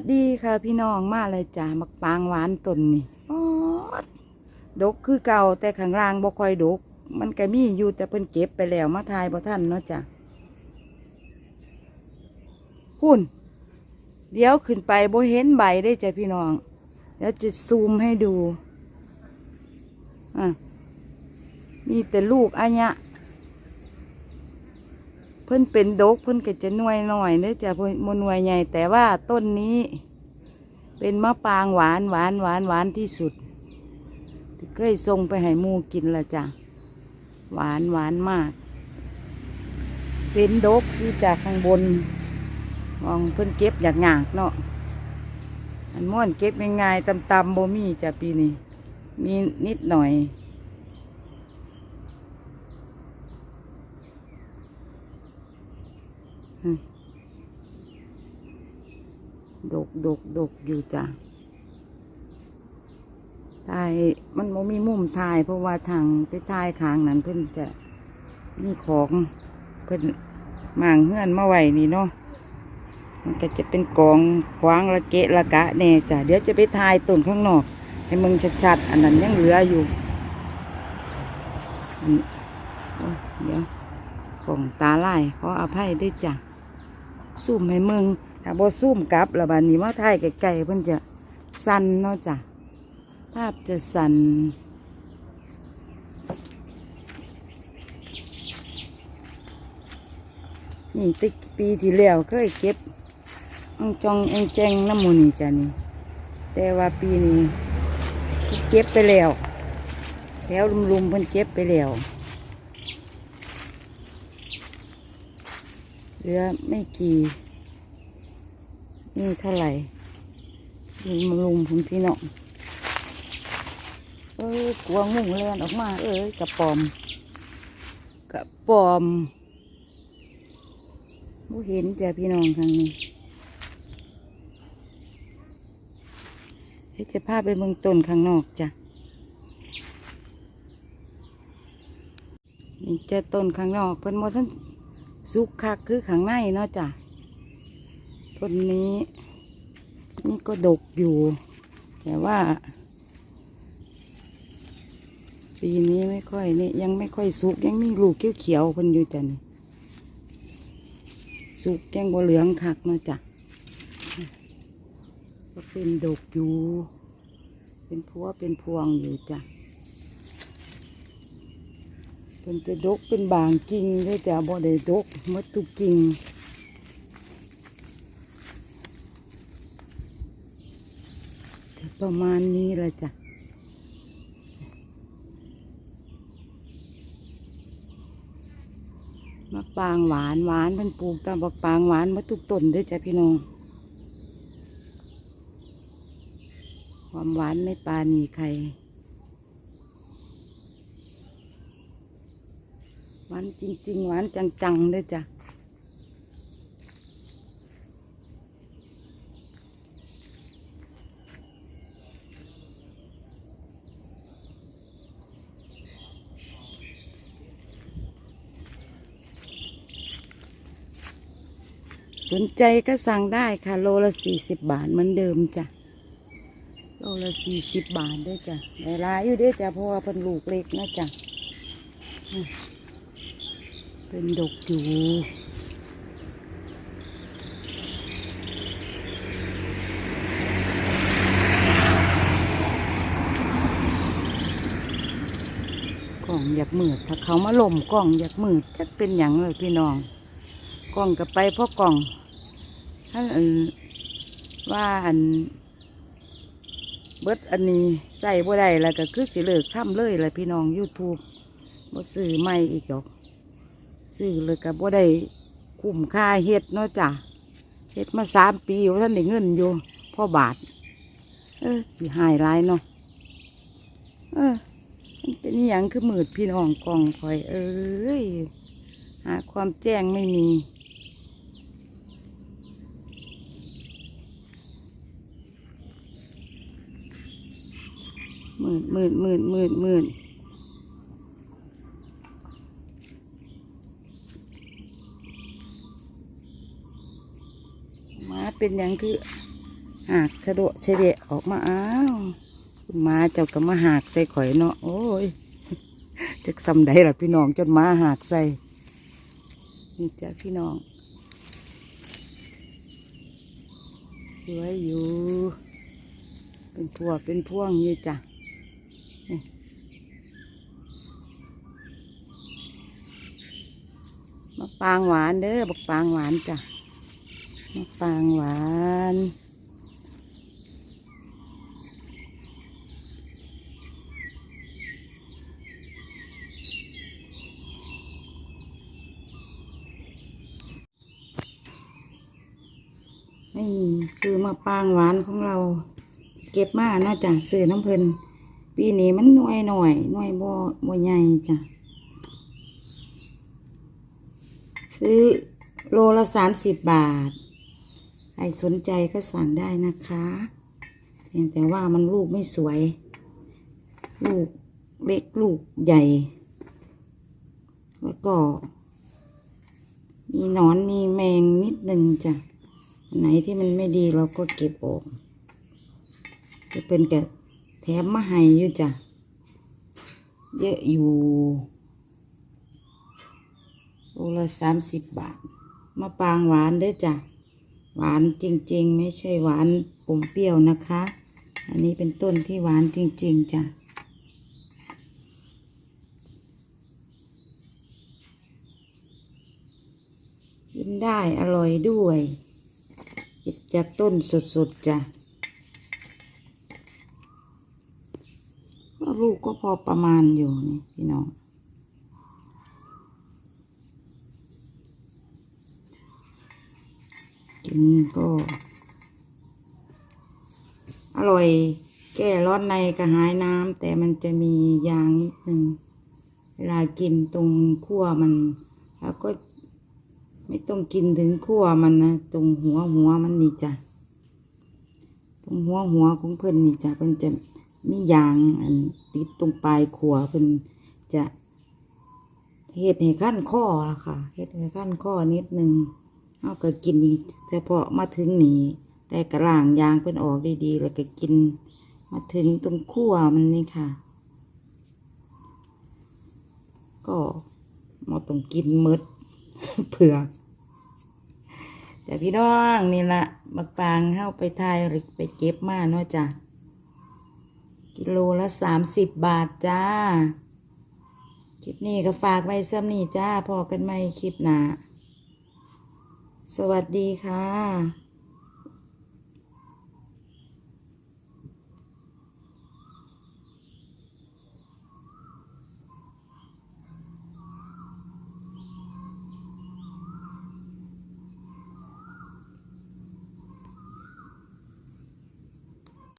สดีค่ะพี่น้องมาเลยจ้ามักปางหวานต้นนี่อ๊อดกคือเก่าแต่ข้างล่างบ่คอยดก มันก็มีอยู่แต่เพิ่นเก็บไปแล้วมาทายบ่ทันเนาะจ้ะหุ่น เดี๋ยวขึ้นไปบ่เห็นใบได้จ้ะพี่น้องเดี๋ยวจะซูมให้ดูอะมีแต่ลูกอันเนี้ย พิ่นเป็นดกเพิ่นก็จะหน่วยหน่อยเด้อจ้ะเพิ่นหน่วยใหญ่ แต่ว่าต้นนี้ เป็นมะปรางหวานหวานหวานหวานที่สุดที่เคยส่งไปให้มูกินละจ้ะหวานหวานมาก เป็นดกที่จากข้างบนมองเพิ่นเก็บอยากๆเนาะอันม่วนเก็บง่ายๆตำๆบ่มีจ้ะปีนี้มีนิดหน่อย ดกดกดกอยู่จ้ะทายมันบ่มีมุมทาย เพราะว่าทางไปทายขางนั้นเพิ่นจะมีของเพิ่นมางเฮือนมาไว้นี่เนาะมันก็จะเป็นกองขวางระเกะระกะแน่จ้ะเดี๋ยวจะไปทายต้นข้างนอก ให้มึงชัดๆอันนั้นยังเหลืออยู่อันโอ้เดี๋ยวกล่องตาไลายขออภัยด้วยจ้ะ ซุ่มให้มึงถ้าบ่ซุ่มกลับล้วบัดนี้มาถ่ายไกลๆเพิ่นจะสั่นเนาะจ้ะภาพจะสั่นนี่ติปีที่แล้วเคยเก็บอังจองเองแจงน้ำมูนี่จ้ะนี่แต่ว่าปีนี้เก็บไปแล้วแถวลุมๆเพิ่นเก็บไปแล้ว เหลือไม่กี่ นี่เท่าไหร่ลุมลุมผมพี่น้องเออกลัวงูเลื่อนออกมา เอ้ยกระปอมกระปอมบ่เห็นจ้ะพี่น้องทางนี้จะพาไปเมืองต้นข้างนอกจ้ะนี่จะต้นข้างนอกเพิ่นบ่ทัน สุกคักคือข้างในเนาะจ้ะต้นนี้ นี่ก็ดกอยู่ แต่ว่า ปีนี้ไม่ค่อยนี่ยังไม่ค่อยสุกยังมีลูกเขียวๆคนอยู่จันสุกยังบ่เหลืองคักเนาะจ้ะก็เป็นดกอยู่ เป็นพัวเป็นพวงอยู่จ้ะ เป็นจะดกเป็นบางกิ่งเลยจ้ะบ่ได้ดกมดทุกกิ่งจะประมาณนี้ละจ้ะมะปางหวานหวานมันปลูกตามบักปางหวานมาทุกต้นด้วยจ้ะพี่น้อง ความหวานไม่ปานีใคร หวานจริง ๆ หวานจังๆเลยจ้ะสนใจก็สั่งได้ค่ะ โลละสี่สิบบาทเหมือนเดิมจ้ะ โลละสี่สิบบาทด้วยจ้ะในร้ายอยู่ด้วยจ้ะเพราะว่าเป็นลูกเล็กนะจ้ะ เป็นดกอยู่กล่องอยากมืดถ้าเขามาล่มกล่องอยากมืดจะเป็นอย่างเลยพี่น้องกล่องกับไปเพราะกล่องท่านอันว่าอันเบิดอันนี้ใส่บ่ได้แล้วก็คือสิเลิกทำเลยแหละพี่น้อง YouTube บ่ซื้อใหม่อีกดอก ซื้อเลยก็บ่ได้คุ้มค่าเฮ็ดเนาะจ้ะเฮ็ดมาสามปีว่าท่านได้เงินอยู่พ่อบาท เออสิหายร้ายเนาะเออมันเป็นอย่างคือมืดพี่น้องกล่องคอย เอ้ยหาความแจ้งไม่มีมืดมืดมืดมืดมืดหมา เป็นอย่างคือหากชะโดะเฉเดะออกมาอ้าวมาเจ้าก็มาหากใส่ข่อยเนาะโอ้ยจักซำใดล่ะพี่น้องจนมาหากใส่นี่จ้ะพี่น้อง สวยอยู่ เป็นพวเป็นพ่วงอยู่จ้ะมะปางหวานเด้อบักปางหวานจ้ะ ปางหวานนี่คือมะปางหวานของเรา เก็บมาเนาจะซื้อน้ำเพลินปีนี้มันหน่วยหน่อยหน่วยบ่บ่ใหญ่จ้ะซื้อโลละสามสิบบาท ครสนใจก็สั่งได้นะคะเพียงแต่ว่ามันลูกไม่สวย ลูกเล็กลูกใหญ่ แล้วก็ มีหนอนมีแมงนิดนึงจ้ะไหนที่มันไม่ดีเราก็เก็บออกจะเป็นกับแถมมาให้อยู่จ้ะ เยอะอยู่โลละสามสิบบาท มาปางหวานเด้อจ้ะ หวานจริง ๆ ไม่ใช่หวานอมเปรี้ยวนะคะ อันนี้เป็นต้นที่หวานจริง ๆจ้ะกินได้อร่อยด้วยก็บจากต้นสดๆจ้ะก็ลูกก็พอประมาณอยู่นี่พี่น้อง กินก็ อร่อย แก้ร้อนในกระหายน้ำแต่มันจะมียางนิดนึงเวลากินตรงขั้วมัน แล้วก็ไม่ต้องกินถึงขั้วมันนะตรงหัวหัวมันนี่จ้ะตรงหัวหัวของเพิ่นนี่จ้ะเพิ่นจะมียางอันติดตรงปลายขัวเพิ่นจะเฮ็ดให้ขั้นข้อค่ะเฮ็ดให้ขั้นข้อนิดนึง เอาก็กินเฉพาะมาถึงนี่แต่กระล่างยางเพิ่นออกดีๆแล้วก็กิน มาถึงตรงขั้วมันนี่ค่ะ ก็มาต้องกินหมดเผือกแต่พี่น้องนี่ละบักปางเข้าไปทายหรือไปเก็บมาเนาะจ้ะกิโลละสามสิบบาทจ้า คลิปนี้ก็ฝากไว้ซ้ำนี่จ้าพอกันไหมคลิปหน้า สวัสดีค่ะ